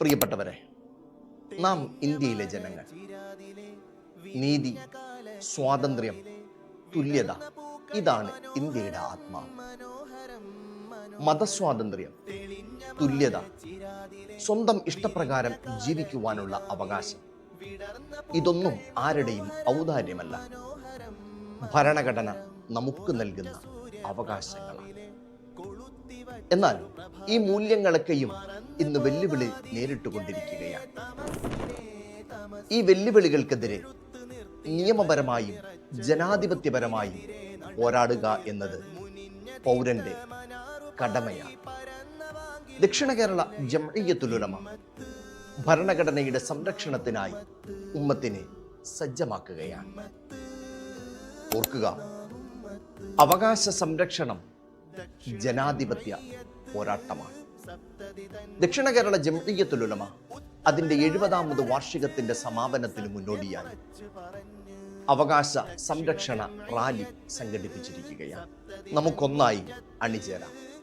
പ്രിയപ്പെട്ടവരെ നാം ഇന്ത്യയിലെ ജനങ്ങൾ നീതി സ്വാതന്ത്ര്യം തുല്യത ഇതാണ് ഇന്ത്യയുടെ ആത്മാവ് മതസ്വാതന്ത്ര്യം തുല്യത സ്വന്തം ഇഷ്ടപ്രകാരം ജീവിക്കുവാനുള്ള അവകാശം. ഇതൊന്നും ആരുടെയും ഔദാര്യമല്ല. ഭരണഘടന നമുക്ക് നൽകുന്ന അവകാശങ്ങളാണ്. എന്നാൽ ഈ മൂല്യങ്ങളൊക്കെയും ഇന്ന് വെല്ലുവിളി നേരിട്ടുകൊണ്ടിരിക്കുകയാണ്. ഈ വെല്ലുവിളികൾക്കെതിരെ നിയമപരമായും ജനാധിപത്യപരമായും പോരാടുക എന്നത് പൗരന്റെ കടമയാണ്. ദക്ഷിണ കേരള ജംഇയ്യത്തുലുലമ ഭരണഘടനയുടെ സംരക്ഷണത്തിനായി ഉമ്മത്തിനെ സജ്ജമാക്കുകയാണ്. ഓർക്കുക അവകാശ സംരക്ഷണം ജനാധിപത്യ പോരാട്ടമാണ്. ദക്ഷിണ കേരള ജംഇയ്യത്തുലുലമ അതിന്റെ എഴുപതാമത് വാർഷികത്തിന്റെ സമാപനത്തിന് മുന്നോടിയായി. അവകാശ സംരക്ഷണ റാലി സംഘടിപ്പിച്ചിരിക്കുകയാണ്. നമുക്കൊന്നായി അണിചേരാം.